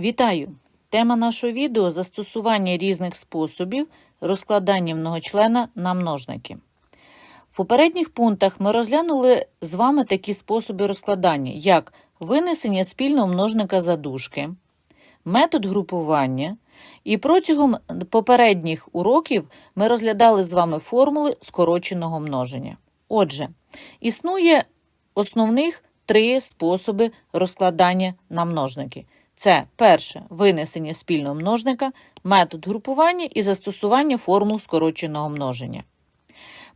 Вітаю! Тема нашого відео застосування різних способів розкладання многочлена на множники. В попередніх пунктах ми розглянули з вами такі способи розкладання, як винесення спільного множника задушки, метод групування, і протягом попередніх уроків ми розглядали з вами формули скороченого множення. Отже, існує основних три способи розкладання на множники. Це перше винесення спільного множника, метод групування і застосування формул скороченого множення.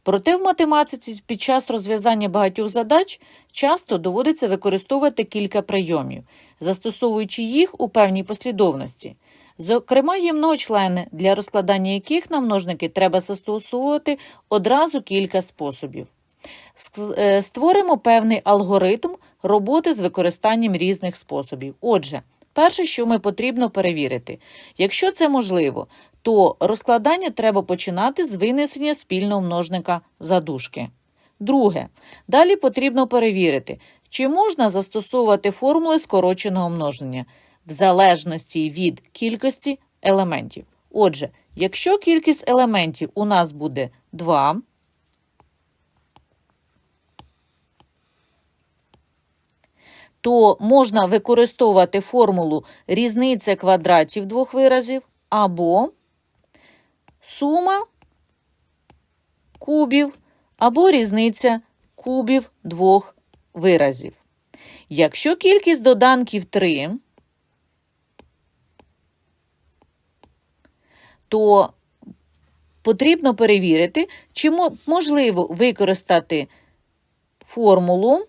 Проте в математиці під час розв'язання багатьох задач часто доводиться використовувати кілька прийомів, застосовуючи їх у певній послідовності. Зокрема, є многочлени, для розкладання яких на множники треба застосовувати одразу кілька способів. Е, Створимо певний алгоритм роботи з використанням різних способів. Отже, перше, що ми потрібно перевірити, якщо це можливо, то розкладання треба починати з винесення спільного множника задушки. Друге, далі потрібно перевірити, чи можна застосовувати формули скороченого множення в залежності від кількості елементів. Отже, якщо кількість елементів у нас буде 2, то можна використовувати формулу різниця квадратів двох виразів або сума кубів або різниця кубів двох виразів. Якщо кількість доданків 3, то потрібно перевірити, чи можливо використати формулу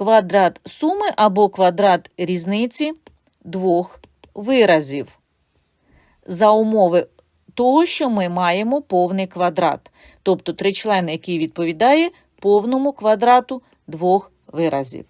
квадрат суми або квадрат різниці двох виразів за умови того, що ми маємо повний квадрат, тобто тричлен, який відповідає повному квадрату двох виразів.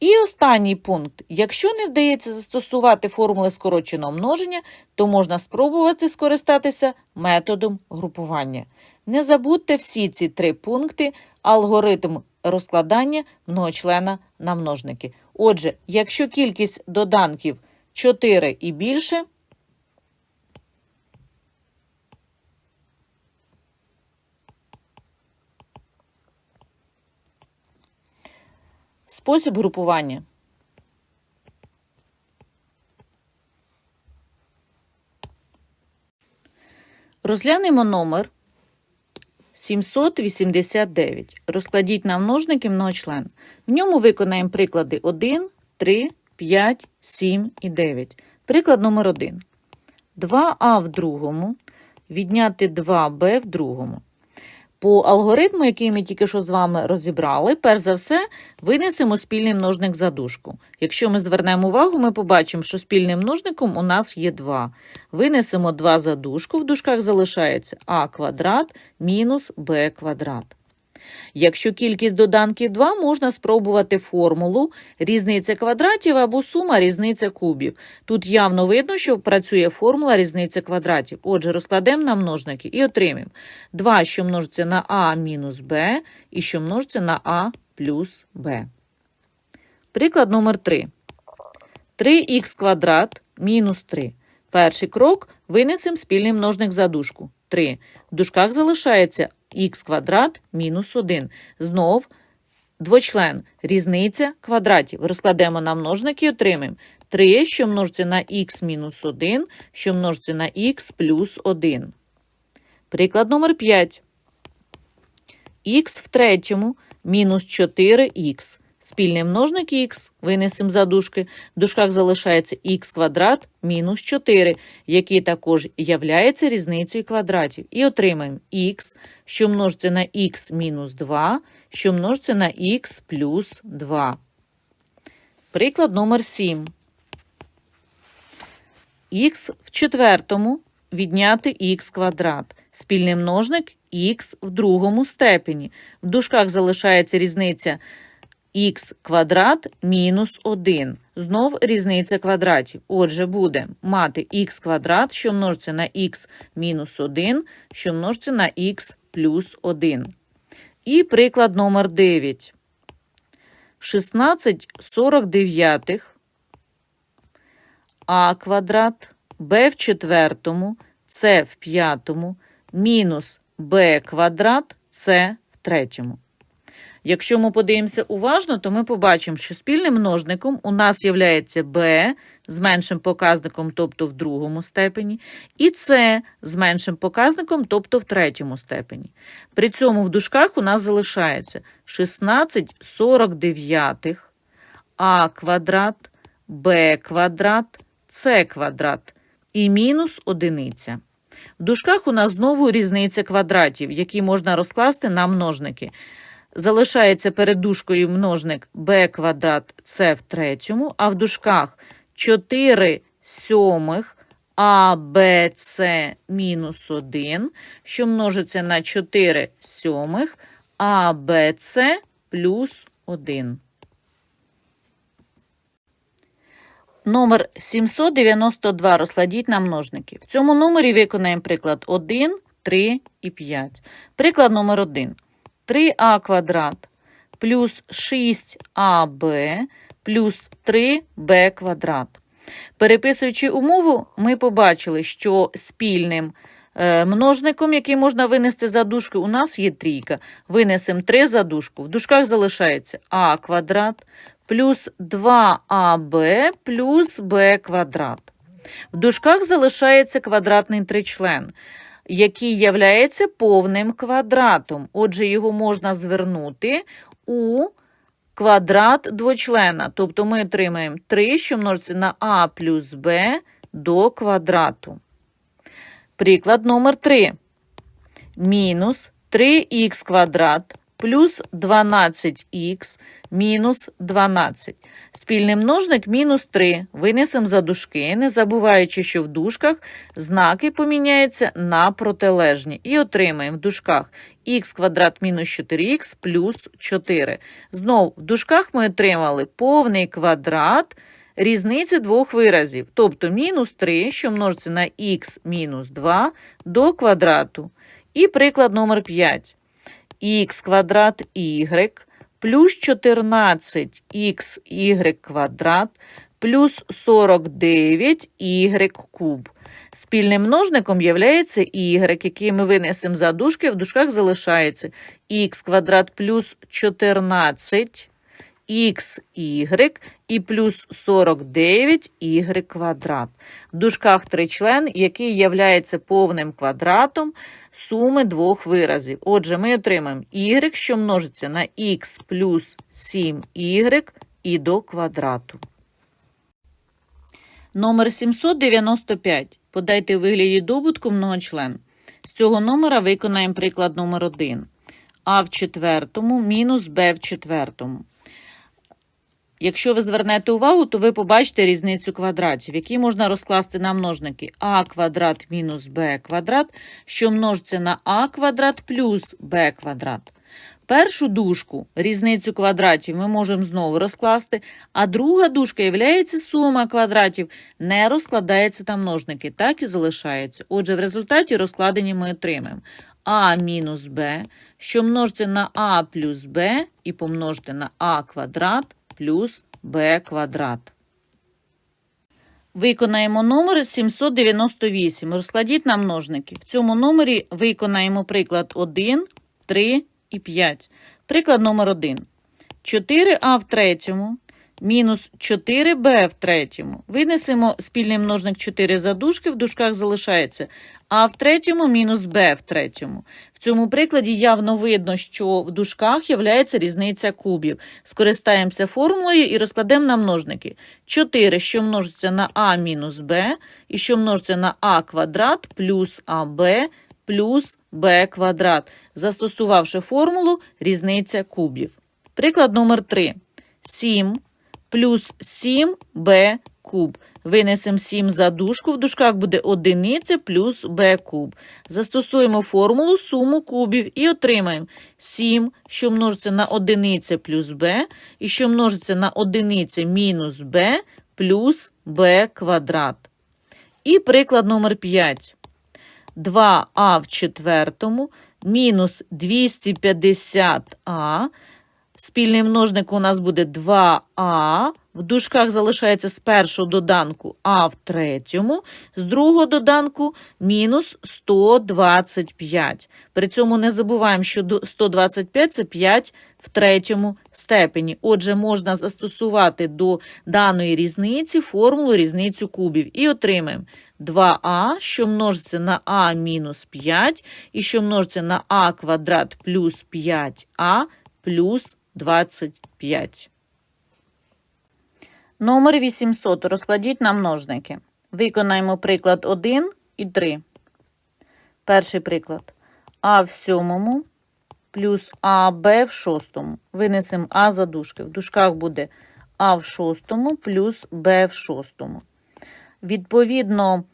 І останній пункт. Якщо не вдається застосувати формули скороченого множення, то можна спробувати скористатися методом групування. Не забудьте всі ці три пункти, алгоритм розкладання многочлена на множники. Отже, якщо кількість доданків 4 і більше, спосіб групування. Розглянемо номер 789. Розкладіть на множники многочлен. В ньому виконаємо приклади 1, 3, 5, 7 і 9. Приклад номер 1. 2а в другому відняти 2b в другому. По алгоритму, який ми тільки що з вами розібрали, перш за все винесемо спільний множник за дужку. Якщо ми звернемо увагу, ми побачимо, що спільним множником у нас є 2. Винесемо 2 за дужку, в дужках залишається а квадрат мінус b квадрат. Якщо кількість доданків 2, можна спробувати формулу різниця квадратів або сума різниця кубів. Тут явно видно, що працює формула різниця квадратів. Отже, розкладемо на множники і отримаємо 2, що множиться на а мінус b, і що множиться на а плюс b. Приклад номер 3. 3х квадрат мінус 3. Перший крок винесемо спільний множник за дужку. 3. В дужках залишається х квадрат мінус 1. Знов двочлен. Різниця квадратів. Розкладемо на множники і отримаємо 3, що множиться на х мінус 1, що множиться на х плюс 1. Приклад номер 5. х в третьому мінус 4х. Спільний множник х винесемо за дужки. В дужках залишається х квадрат мінус 4, який також являється різницею квадратів. І отримаємо х, що множиться на х мінус 2, що множиться на х плюс 2. Приклад номер 7. х в четвертому відняти х квадрат. Спільний множник х в другому степені. В дужках залишається різниця х квадрат мінус 1. Знов різниця квадратів. Отже, буде мати х квадрат, що множиться на х мінус 1, що множиться на х плюс 1. І приклад номер 9. 16 49 а квадрат, b в четвертому, c в п'ятому, мінус b квадрат, c в третьому. Якщо ми подивимося уважно, то ми побачимо, що спільним множником у нас є b з меншим показником, тобто в другому степені, і c з меншим показником, тобто в третьому степені. При цьому в дужках у нас залишається 16 49 а квадрат, b квадрат, c квадрат і мінус одиниця. В дужках у нас знову різниця квадратів, які можна розкласти на множники. Залишається перед дужкою множник b квадрат c в третьому, а в дужках 4 сьомих а, Б, С мінус 1, що множиться на 4 сьомих а, Б, С плюс 1. Номер 792 розкладіть на множники. В цьому номері виконаємо приклад 1, 3 і 5. Приклад номер 1. 3а квадрат плюс 6аб плюс 3b квадрат. Переписуючи умову, ми побачили, що спільним е, множником, який можна винести за дужку, у нас є трійка. Винесемо 3 за дужку. В дужках залишається а квадрат плюс 2аб плюс b квадрат. В дужках залишається квадратний тричлен, який являється повним квадратом. Отже, його можна звернути у квадрат двочлена. Тобто ми отримаємо 3, що множиться на а плюс b до квадрату. Приклад номер 3. Мінус 3х квадрат плюс 12х мінус 12. Спільний множник мінус 3. Винесемо за дужки, не забуваючи, що в дужках знаки поміняються на протилежні. І отримаємо в дужках х квадрат мінус 4х плюс 4. Знов в дужках ми отримали повний квадрат різниці двох виразів, тобто мінус 3, що множиться на х мінус 2 до квадрату. І приклад номер 5 х квадрат y плюс 14х квадрат плюс 49y куб. Спільним множником є y, який ми винесемо за дужки, в дужках залишається х квадрат плюс 14 xy і плюс 49y квадрат. В дужках тричлен, який є повним квадратом суми двох виразів. Отже, ми отримаємо y, що множиться на х плюс 7y і до квадрату. Номер 795. Подайте у вигляді добутку многочлен. З цього номера виконаємо приклад номер 1. А в четвертому мінус Б в четвертому. Якщо ви звернете увагу, то ви побачите різницю квадратів, які можна розкласти на множники а квадрат мінус b квадрат, що множиться на а квадрат плюс b квадрат. Першу дужку, різницю квадратів, ми можемо знову розкласти, а друга дужка є сума квадратів, не розкладається на множники, так і залишається. Отже, в результаті розкладення ми отримаємо а мінус b, що множиться на а плюс b і помножити на а квадрат плюс b квадрат. Виконаємо номер 798. Розкладіть на множники. В цьому номері виконаємо приклад 1, 3 і 5. Приклад номер 1. 4а в третьому мінус 4b в третьому. Винесемо спільний множник 4 за дужки, в дужках залишається а в третьому мінус b в третьому. В цьому прикладі явно видно, що в дужках є різниця кубів. Скористаємося формулою і розкладемо на множники. 4, що множиться на а мінус b, і що множиться на а квадрат плюс аб плюс b квадрат, застосувавши формулу різниця кубів. Приклад номер 3. 7 плюс 7b куб. Винесемо 7 за дужку, в дужках буде одиниця плюс b куб. Застосуємо формулу суму кубів і отримаємо 7, що множиться на одиниця плюс b, і що множиться на одиниця мінус b плюс b квадрат. І приклад номер 5. 2а в четвертому мінус 250а Спільний множник у нас буде 2а. В дужках залишається з першого доданку а в третьому, з другого доданку мінус 125. При цьому не забуваємо, що 125 – це 5 в третьому степені. Отже, можна застосувати до даної різниці формулу різницю кубів. І отримаємо 2а, що множиться на а мінус 5, і що множиться на а квадрат плюс 5а плюс 25. Номер 800. Розкладіть на множники. Виконаємо приклад 1 і 3. Перший приклад. А в сьомому плюс АБ в шостому. Винесемо А за дужки. В дужках буде А в шостому плюс Б в шостому. Відповідно,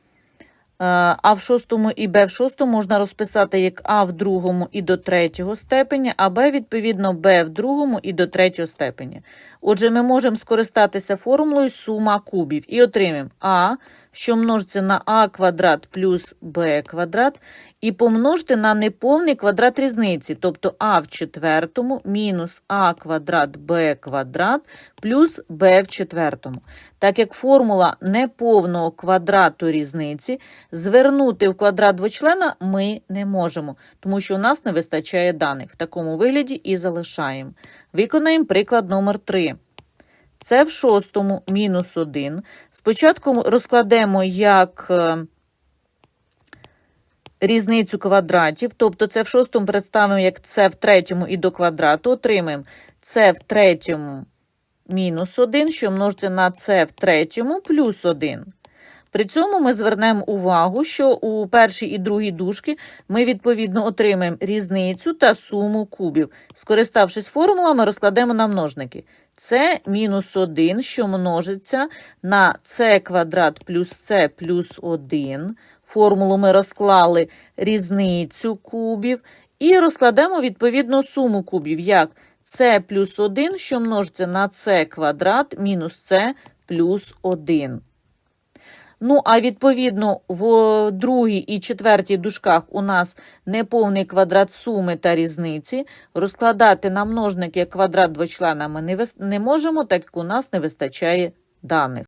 А в шостому і Б в шостому можна розписати як А в другому і до третього степеня, а Б, відповідно, Б в другому і до третього степеня. Отже, ми можемо скористатися формулою сума кубів і отримаємо А, що множиться на А квадрат плюс Б квадрат, і помножити на неповний квадрат різниці, тобто А в четвертому мінус А квадрат Б квадрат плюс Б в четвертому. Так як формула неповного квадрату різниці, звернути в квадрат двочлена ми не можемо, тому що у нас не вистачає даних. В такому вигляді і залишаємо. Виконаємо приклад номер 3. Це в шостому мінус 1. Спочатку розкладемо як е, різницю квадратів, тобто це в шостому представимо як це в третьому і до квадрату, отримаємо це в третьому мінус 1, що множиться на це в третьому плюс 1. При цьому ми звернемо увагу, що у першій і другій дужки ми відповідно отримаємо різницю та суму кубів. Скориставшись формулами, розкладемо на множники. Це мінус 1, що множиться на це квадрат плюс С плюс 1. Формулу ми розклали різницю кубів. І розкладемо відповідно суму кубів, як С плюс 1, що множиться на це квадрат мінус С плюс 1. Ну, а відповідно, в другій і четвертій дужках у нас неповний квадрат суми та різниці. Розкладати на множники квадрат двочлена ми не, можемо, так як у нас не вистачає даних.